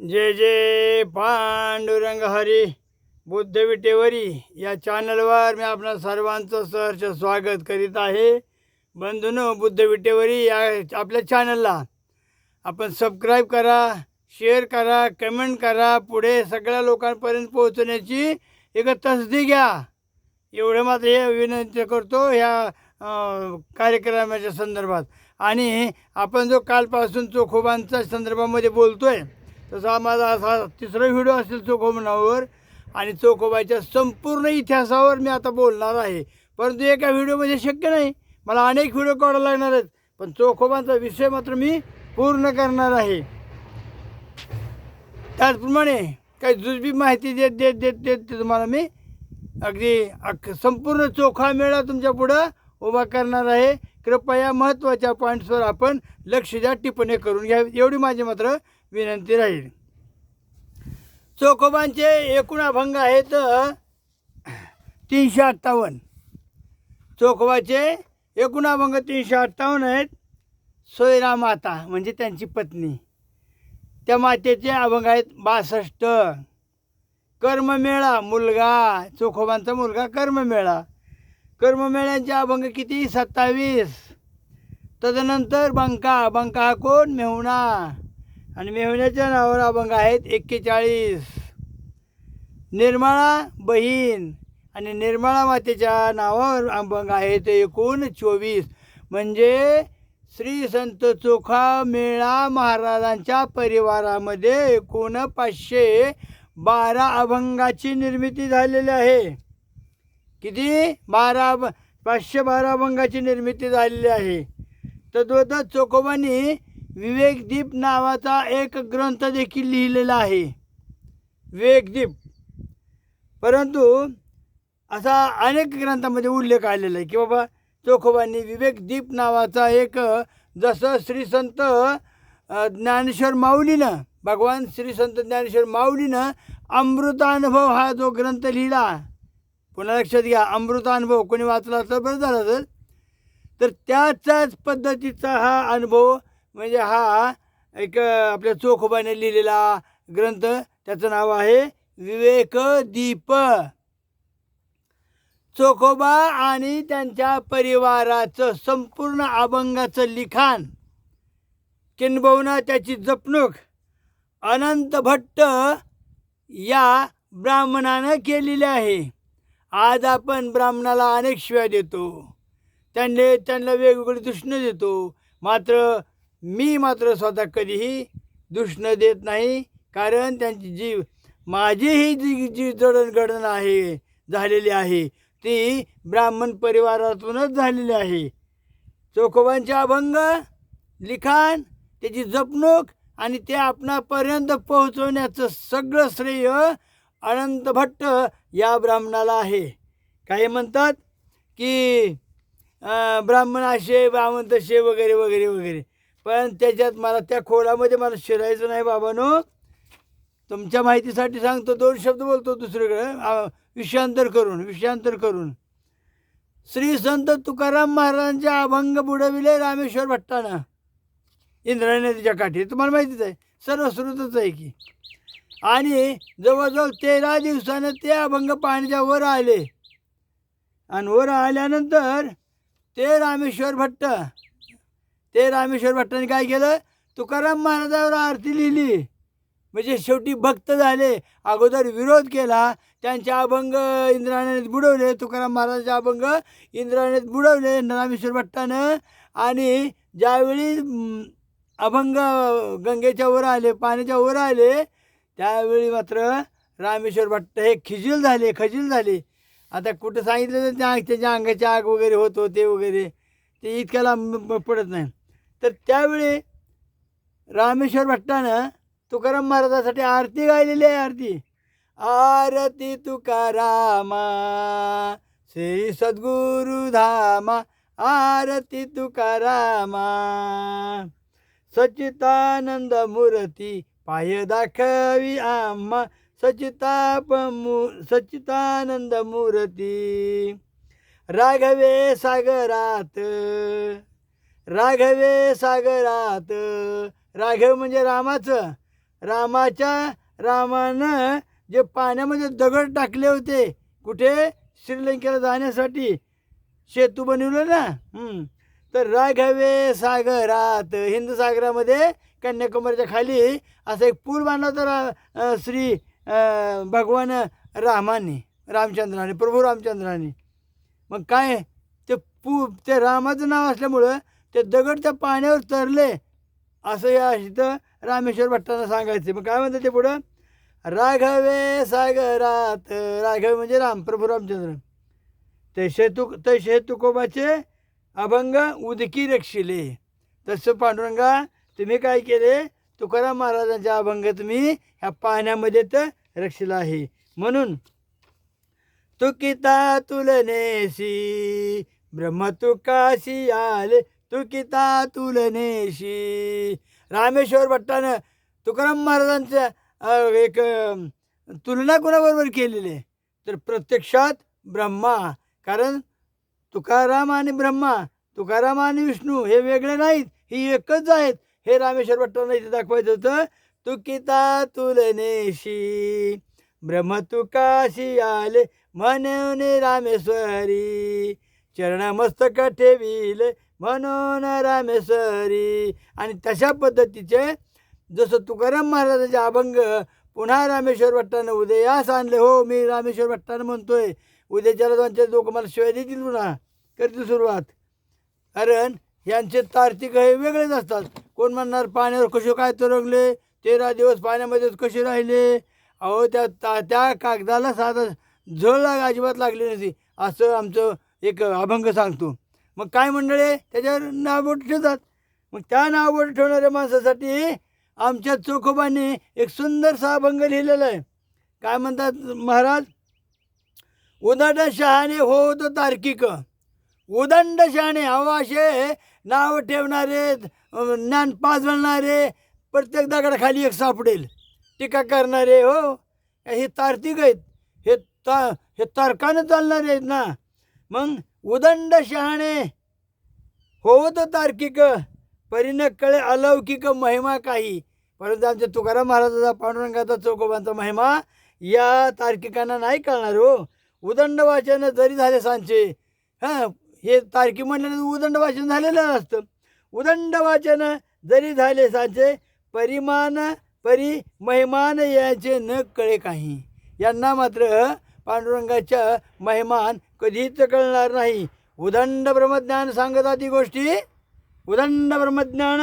जे जे पांडुरंग हरी बुद्ध विटेवरी या चॅनलवर मी आपणा सर्वांचं सहर्ष स्वागत करीत आहे. बंधूनो बुद्ध विटेवरी या आपल्या चॅनलला आपण सबस्क्राईब करा शेअर करा कमेंट करा पुढे सगळ्या लोकांपर्यंत पोहोचण्याची एक तसदी घ्या. एवढं मात्र हे विनंती करतो ह्या कार्यक्रमाच्या संदर्भात. आणि आपण जो कालपासून चोखोबांच्या संदर्भामध्ये बोलतो आहे तसा माझा असा तिसरा व्हिडिओ असेल चोखोमनावर आणि चोखोबाच्या संपूर्ण इतिहासावर मी आता बोलणार आहे. परंतु एका व्हिडिओमध्ये शक्य नाही. मला अनेक व्हिडिओ काढायला लागणार आहेत. पण चोखोबांचा विषय मात्र मी पूर्ण करणार आहे. त्याचप्रमाणे काही जुजबी माहिती देत देत देत देत ते तुम्हाला मी अगदी अख संपूर्ण चोखा मेळा तुमच्या पुढं उभा करणार आहे. कृपया महत्त्वाच्या पॉईंट्सवर आपण लक्ष द्या टिप्पणी करून घ्या. एवढी माझी मात्र विनंती राहील. चोखोबांचे एकूण अभंग आहेत तीनशे अठ्ठावन्न. चोखोबाचे एकूण अभंग तीनशे अठ्ठावन्न आहेत सोयरा माता म्हणजे त्यांची पत्नी. त्या मातेचे अभंग आहेत बासष्ट. कर्ममेळा मुलगा चोखोबांचा मुलगा कर्ममेळा. कर्ममेळ्यांचे अभंग किती? सत्तावीस. तदनंतर बंका बंका हा कोण? मेहुणा. आणि मेहुण्याच्या नावावर अभंग आहेत एक्केचाळीस. निर्मळा बहीण आणि निर्मळा मातेच्या नावावर अभंग आहेत एकूण चोवीस. म्हणजे श्री संत चोखा मेळा महाराजांच्या परिवारामध्ये एकूण पाचशे बारा अभंगाची निर्मिती झालेली आहे. किती? बारा अभ- पाचशे बारा अभंगाची निर्मिती झालेली आहे. तद्वत चोखोबांनी विवेकदीप नावाचा एक ग्रंथ देखील लिहिलेला आहे. विवेकदीप. परंतु असा अनेक ग्रंथामध्ये उल्लेख आलेला आहे की बाबा चोखोबांनी विवेकदीप नावाचा एक जसं श्री संत ज्ञानेश्वर माऊलीनं भगवान श्री संत ज्ञानेश्वर माऊलीनं अमृतानुभव हा जो ग्रंथ लिहिला. पुन्हा लक्षात घ्या अमृतानुभव कोणी वाचला तर बरं झालं तर त्याच्याच पद्धतीचा हा अनुभव म्हणजे हा एक आपल्या चोखोबाने लिहिलेला ग्रंथ त्याचं नाव आहे विवेकदीप. चोखोबा आणि त्यांच्या परिवाराचं संपूर्ण अभंगाचं लिखाण. किंबहुना त्याची जपणूक अनंत भट्ट या ब्राह्मणानं केलेली आहे. आज आपण ब्राह्मणाला अनेक शिव्या देतो. त्यांनी त्यांना वेगवेगळी दृष्ण देतो. मात्र मी मात्र स्वतः कधीही दुष्ण देत नाही कारण त्यांची जी माझीही जी जी जडणघडण आहे झालेली आहे. ती ब्राह्मण परिवारातूनच झालेली आहे. चोखोबांचे अभंग लिखाण त्याची जपणूक आणि ते आपणापर्यंत पोहोचवण्याचं सगळं श्रेय अनंत भट्ट या ब्राह्मणाला आहे. काही म्हणतात की ब्राह्मण असे ब्राह्मण तसे वगैरे वगैरे वगैरे. पण त्याच्यात मला त्या खोलामध्ये मला शिरायचं नाही बाबानो. तुमच्या माहितीसाठी सांगतो दोन शब्द बोलतो दुसरीकडे. विषांतर विषयांतर करून विषयांतर करून. श्री संत तुकाराम महाराजांचे अभंग बुडविले रामेश्वर भट्टानं. इंद्रायणी नदीच्या काठी. तुम्हाला माहितीच आहे सर्वश्रुतच आहे की. आणि जवळजवळ तेरा दिवसानं ते अभंग पाण्याच्या वर आले. आणि वर आल्यानंतर ते रामेश्वर भट्ट ते रामेश्वर भट्टाने काय केलं? तुकाराम महाराजावर आरती लिहिली. म्हणजे शेवटी भक्त झाले. अगोदर विरोध केला. त्यांचे अभंग इंद्रायणीत बुडवले. तुकाराम महाराजांचे अभंग इंद्रायणीत बुडवले. रामेश्वर भट्टानं. आणि ज्यावेळी अभंग गंगेच्या वर आले पाण्याच्या वर आले त्यावेळी मात्र रामेश्वर भट्ट हे खिजील झाले खजील झाले. आता कुठं सांगितलं तर त्या त्याच्या अंगाची आग वगैरे होत होते वगैरे. ते इतक्याला पडत नाही. तर त्यावेळी रामेश्वर भट्टानं तुकाराम महाराजासाठी आरती गायलेली आहे आरती. आरती तुकारामा श्री सद्गुरु धामा आरती तुकारामा. सचितानंद मूर्ती पाय दाखवी आम्हा सचिताप मू सचितानंद मूर्ती. राघवे सागरात राघवे सागरात. राघव म्हणजे रामाचं. रामाच्या रामानं जे पाण्यामध्ये दगड टाकले होते कुठे? श्रीलंकेला जाण्यासाठी. सेतू बनवलं ना? तर राघवे सागरात हिंद सागरामध्ये कन्याकुमारीच्या खाली असा एक पूल बांधला होता रा श्री भगवान रामाने रामचंद्राने प्रभू रामचंद्राने. मग काय? ते पू ते रामाचं नाव असल्यामुळं ते दगड त्या पाण्यावर तरले. असं या इथं रामेश्वर भट्टांना सांगायचं. मग काय म्हणतात ते पुढं? राघवे सागरात. राघव म्हणजे रामप्रभू रामचंद्र. ते शेतू ते शेतुकोबाचे अभंग उदकी रक्षिले. तसं पांडुरंगा तुम्ही काय केले? तुकाराम महाराजांच्या अभंग तुम्ही ह्या पाण्यामध्ये तर रक्षिला आहे. म्हणून तुकिता तुलनेसी ब्रह्म तुकाशी आले. तुकिता तुलनेशी. रामेश्वर भट्टानं तुकाराम महाराजांच्या एक तुलना कोणाबरोबर केलेली? आहे तर प्रत्यक्षात ब्रह्मा. कारण तुकाराम आणि ब्रह्मा तुकाराम आणि विष्णू हे वेगळे नाहीत ही एकच आहेत. हे रामेश्वर भट्टांना इथे दाखवायचं होतं. तुकिता तुलनेशी. ब्रह्म तुकाशी आले म्हणून रामेश्वरी. चरण मस्तक ठेवील म्हणून रामेश्वरी. आणि तशा पद्धतीचे जसं तुकाराम महाराजांचे अभंग पुन्हा रामेश्वर भट्टानं उदयास आणले. हो मी रामेश्वर भट्टानं म्हणतोय. उद्याच्याला दोनच्या लोक मला शिवाय देतील पुन्हा. करतील सुरुवात. कारण यांचे तार्तिक हे वेगळेच असतात. कोण म्हणणार पाण्यावर कसे काय तरंगले? तेरा दिवस पाण्यामध्येच कसे राहिले? अहो त्या ता त्या कागदाला साधा झळ लाग अजिबात लागली नसती असं आमचं एक अभंग सांगतो. मग काय मंडळी त्याच्यावर नावबोट ठेवतात. मग त्या नावबोट ठेवणाऱ्या माणसासाठी आमच्या चोखोबांनी एक सुंदरसा अभंग लिहिलेला आहे. काय म्हणतात महाराज? उदंड शहाणे हो तो तार्किक. उदंड शहाणे अहो असे नाव ठेवणारे ज्ञान पाजवणारे प्रत्येक दगडाखाली एक सापडेल. टीका करणारे हो. हे तार्किक आहेत. हे ता हे तारकानं चालणारे आहेत ना. मग उदंड शहाणे. होत तार्किक परिण कळे अलौकिक महिमा काही. परंतु आमच्या तुकाराम महाराजाचा पांडुरंगाचा चौकोबांचा महिमा या तार्किकांना नाही कळणार हो. उदंड वाचन जरी झाले सांचे हां हे तारकी म्हणल्यानंतर उदंड वाचन झालेलं नसतं उदंड वाचन जरी झाले सांचे परिमाण परी महिमान याचे न कळे काही. यांना मात्र पांडुरंगाच्या महिमान कधीच कळणार नाही. उदंड ब्रह्मज्ञान सांगतात ती गोष्टी. उदंड ब्रह्मज्ञान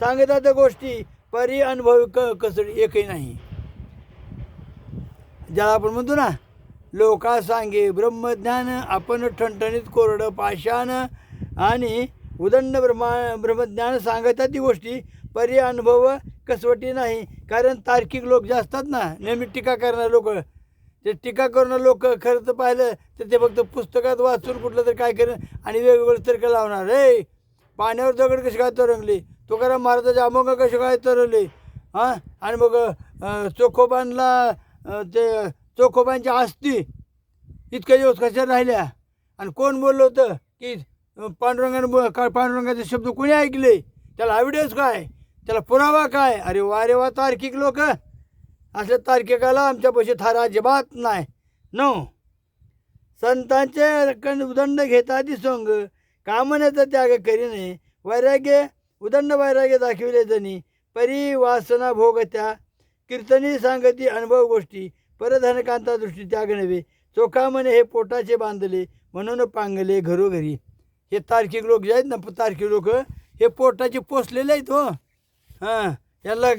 सांगतात त्या गोष्टी. परी अनुभव क कसडी एकही नाही. ज्याला आपण म्हणतो ना लोका सांगे ब्रह्मज्ञान आपण ठणठणीत कोरडं पाषाण. आणि उदंड ब्रह्मा ब्रह्मज्ञान सांगतात ती गोष्टी. परी अनुभव कसवटी नाही. कारण तार्किक लोक जे असतात ना नेहमी टीका करणारे लोक ते टीका करणं लोक खरं तर पाहिलं तर ते फक्त पुस्तकात वाचून कुठलं तर काय करेन आणि वेगवेगळं तर्क लावणार. रे पाण्यावर दगड कशी काय तरंगले? तुकाराम महाराजाचे अमोघ कसे काय तरंगले? हां? आणि मग चोखोबांना ते चोखोबांची आस्ती इतक्या दिवस कशा राहिल्या? आणि कोण बोललं होतं की पांडुरंगाने पांडुरंगानं का पांडुरंगाचे शब्द कोणी ऐकले? त्याला एव्हिडन्स काय? त्याला पुरावा काय? अरे वा रे वा तार्किक लोक. असल्या तारखेकाला आमच्यापाशी थारा अजिबात नाही. नो. संतांचे कण उदंड घेता दिसोंग. कामण्याचा त्याग करीने वैराग्य उदंड वैराग्य दाखविले जणी. परी वासना भोग त्या कीर्तनी सांगती अनुभव गोष्टी परधनकांता दृष्टी त्याग नव्हे. चोखामने म्हणे हे पोटाचे बांधले म्हणून पांगले घरोघरी. हे तार्किक लोक जे आहेत ना तार्किक लोक हे पोटाचे पोचलेले आहेत हो. हां यांना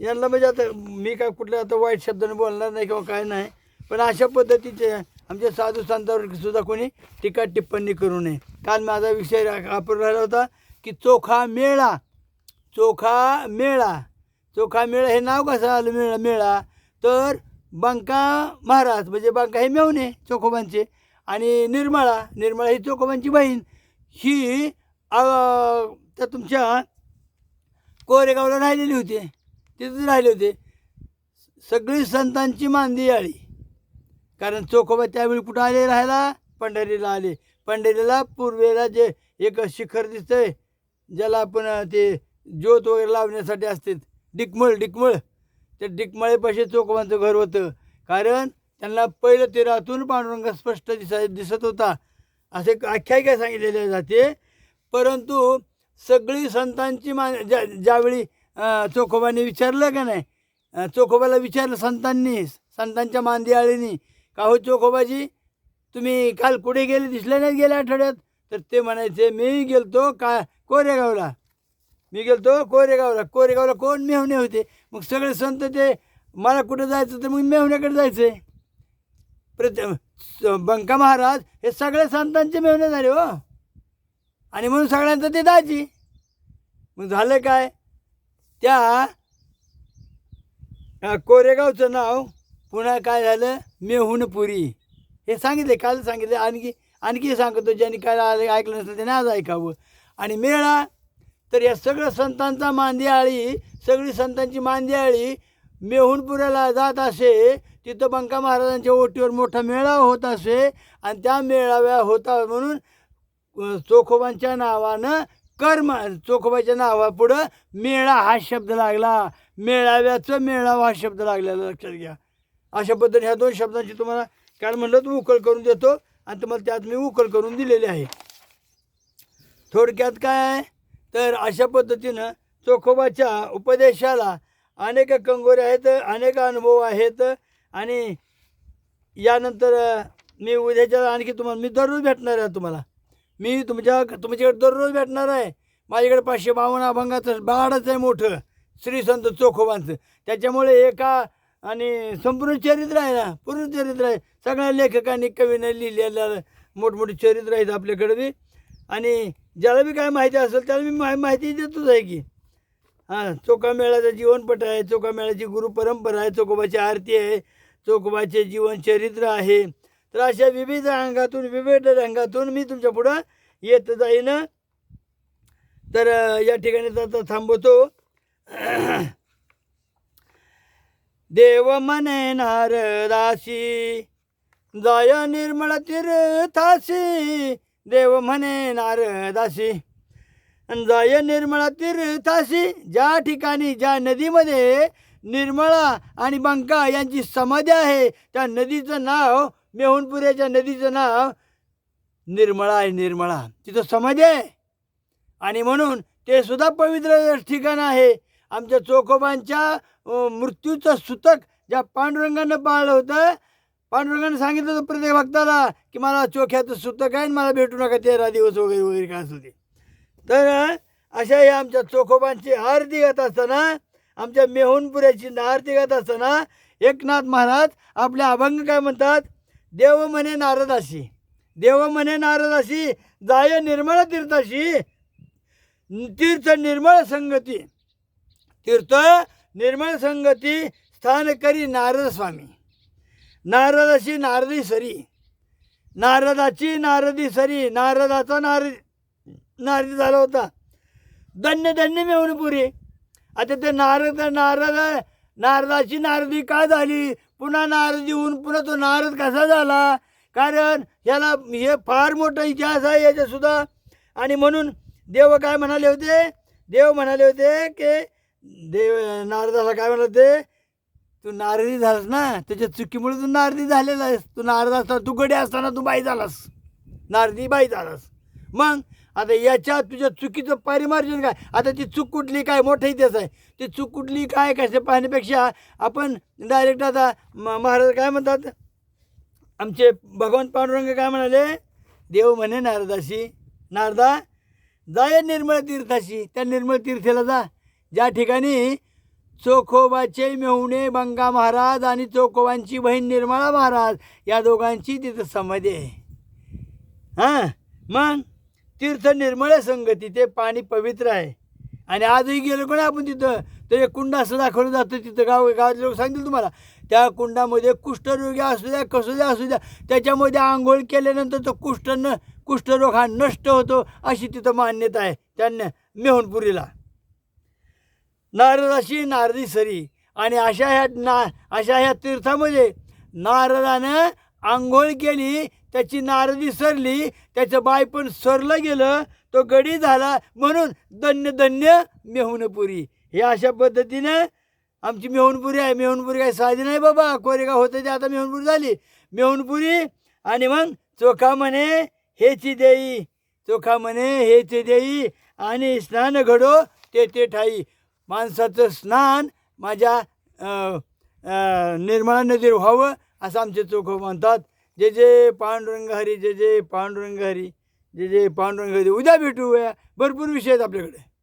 यांना म्हणजे आता मी काय कुठल्या आता वाईट शब्दाने बोलणार नाही किंवा काय नाही पण अशा पद्धतीचे आमच्या साधू संतांवर सुद्धा कोणी टीका टिप्पणी करू नये. काल माझा विषय आपण राहिला होता की चोखा मेळा चोखा मेळा चोखा मेळा हे नाव कसं आलं मेळा मेळा? तर बंका महाराज म्हणजे बंका हे मेवणे चोखोबांचे आणि निर्मळा निर्मळा ही चोखोबांची बहीण. ही त्या तुमच्या कोरेगावला राहिलेली होती. तिथेच राहिले होते. सगळी संतांची मांदी आली. कारण चोखोबा त्यावेळी कुठं आले? राहायला पंढरीला आले. पंढरीला पूर्वेला जे एक शिखर दिसतंय ज्याला आपण ते ज्योत वगैरे लावण्यासाठी असते डिकमळ डिकमळ. ते डिकमळेपाशी चोखोबांचं घर होतं. कारण त्यांना पहिलं तीरातून पांडुरंग स्पष्ट दिसाय दिसत होता. असे आख्यायिका सांगितलेले जाते. परंतु सगळी संतांची मान ज्या ज्यावेळी चोखोबाने विचारलं का नाही? चोखोबाला विचारलं संतांनी संतांच्या मांदियाळीनी का हो चोखोबाजी? तुम्ही काल कुठे गेले? दिसले नाही गेल्या आठवड्यात? तर ते म्हणायचे मी गेलतो का कोरेगावला. मी गेलतो कोरेगावला. कोरेगावला कोण मेहुणे होते? मग सगळे संत ते मला कुठं जायचं तर मग मेहुण्याकडे जायचं. प्रत बंका महाराज हे सगळे संतांचे मेहुणे झाले हो. आणि म्हणून सगळ्यांचं ते दाजी. मग झालं काय? त्या कोरेगावचं नाव पुन्हा काय झालं? मेहुणपुरी. हे सांगितले काल सांगितले. आणखी आणखी सांगतो ज्यांनी काय आले ऐकलं नसलं त्याने आज ऐकावं. आणि मेळा तर या सगळं संतांचा मांदियाळी सगळी संतांची मांदियाळी मेहुणपुऱ्याला जात असे तिथं बंका महाराजांच्या ओटीवर मोठा मेळावा होत असे आणि त्या मेळाव्या होता म्हणून चोखोबांच्या नावानं कर्म. चोखोबाच्या नावापुढं मेळा हा शब्द लागला. मेळाव्याचं मेळावा हा शब्द लागलेला लक्षात घ्या. अशा पद्धतीने ह्या दोन शब्दांची तुम्हाला काय म्हणलं तर उकल करून देतो. आणि तुम्हाला त्यात मी उकल करून दिलेली आहे. थोडक्यात काय आहे? तर अशा पद्धतीनं चोखोबाच्या उपदेशाला अनेक कंगोरे आहेत अनेक अनुभव आहेत. आणि यानंतर मी उद्याच्या आणखी तुम्हाला मी दररोज भेटणार आहे तुम्हाला. मी तुमच्या तुमच्याकडे दररोज भेटणार आहे. माझ्याकडे पाचशे बावन्न अभंगाचं बाळच आहे मोठं. श्री संत चोखोबांचं. त्याच्यामुळे एका आणि संपूर्ण चरित्र आहे ना पूर्ण चरित्र आहे. सगळ्या लेखकांनी कवीनं लिहिलेलं मोठमोठी चरित्र आहेत आपल्याकडे बी. आणि ज्याला बी काय माहिती असेल त्याला मी मा माहिती देतोच आहे की. हां चोखामेळाचं जीवनपट आहे चोखामेळाची गुरुपरंपरा आहे चोखोबाची आरती आहे चोखोबाचे जीवनचरित्र आहे. तर अशा विविध अंगातून विविध रंगातून मी तुमच्या पुढं येत जाईन. तर या ठिकाणी आता थांबवतो. देव मने नारदासी जाय निर्मळ तीर्थासी. देव म्हणे नारदासी जाय निर्मळ तीर्थासी. ज्या ठिकाणी ज्या नदीमध्ये निर्मळा आणि बंका यांची समाधी आहे त्या नदीचं नाव मेहुणपुऱ्याच्या नदीचं नाव निर्मळा आहे निर्मळा. तिथं समाधी आहे. आणि म्हणून ते सुद्धा पवित्र ठिकाण आहे. आमच्या चोखोबांच्या मृत्यूचं सुतक ज्या पांडुरंगानं पाळलं होतं पांडुरंगानं सांगितलं होतं प्रत्येक भक्ताला की मला चोख्याचं सुतक आहे आणि मला भेटू नका तेरा दिवस वगैरे वगैरे काय असू ते तर अशा या आमच्या चोखोबांची आरती गात असताना आमच्या मेहुणपुऱ्याची आरती गात असताना एकनाथ महाराज आपल्या अभंग काय म्हणतात? देव म्हणे नारदाशी देव म्हणे नारदाशी जाय निर्मळ तीर्थाशी तीर्थ निर्मळ संगती. तीर्थ निर्मळ संगती स्थान करी नारद स्वामी. नारदाशी नारदी सरी. नारदाची नारदी सरी नारदाचा नारद नारदी झाला होता. धन्य धन्य मिळवून पुरी आता ते नारद नारद नारदाची नारदी का झाली? पुन्हा नारदी होऊन पुन्हा तो नारद कसा झाला? कारण याला हे फार मोठा इतिहास आहे याच्यासुद्धा. आणि म्हणून देव काय म्हणाले होते? देव म्हणाले होते की देव नारदाला काय म्हणाले होते? तू नारदी झालास ना त्याच्या चुकीमुळे तू नारदी झालेला आहेस. तू नारद असताना तू गडी असताना तू बाई झालास. नारदी बाई झालास. मग आता याच्या तुझ्या चुकीचं परिमार्जन काय? आता ती चूक कुठली? काय मोठा इतिहास आहे? ती चूक कुठली? काय कसे पाहण्यापेक्षा आपण डायरेक्ट आता म- महाराज काय म्हणतात? आमचे भगवान पांडुरंग काय म्हणाले? देव म्हणे नारदाशी. नारदा जाय निर्मळ तीर्थाशी. त्या निर्मळ तीर्थेला जा. ज्या ठिकाणी चोखोबाचे मेहुणे बंगा महाराज आणि चोखोबांची बहीण निर्मळा महाराज या दोघांची तिथं समाधी आहे. हां? मग? तीर्थ निर्मळ संगती ते पाणी पवित्र आहे. आणि आजही गेलो कोण आपण तिथं? तर एक कुंड असं दाखवलं जातं तिथं गाव गावातले लोक सांगतील तुम्हाला. त्या कुंडामध्ये कुष्ठरोगी असू द्या कसू द्या असू द्या त्याच्यामध्ये आंघोळ केल्यानंतर तो कुष्ठ न कुष्ठरोग हा नष्ट होतो अशी तिथं मान्यता आहे त्यांना मेहनपुरीला नारदाशी नारदी सरी. आणि अशा ह्या ना अशा ह्या तीर्थामध्ये नारदानं आंघोळ केली त्याची नारदी सरली त्याचं बाय पण सरलं गेलं तो गडी झाला म्हणून धन्य धन्य मेहुणपुरी हे अशा पद्धतीनं आमची मेहुणपुरी आहे. मेहुणपुरी काय साधी नाही बाबा. कोरेगाव होतं ते आता मेहुणपुरी झाली. मेहुणपुरी आणि मग चोखा म्हणे हेची देई. चोखा म्हणे हेची देई आणि स्नान घडो ते ते ठाई. माणसाचं स्नान माझ्या निर्मळा नदीवर व्हावं असं आमचे चोख म्हणतात. जे जे पांडुरंग हरी जे जे पांडुरंग हरी जे जे पांडुरंग हरी उद्या भेटूया. भरपूर विषय आहेत आपल्याकडे.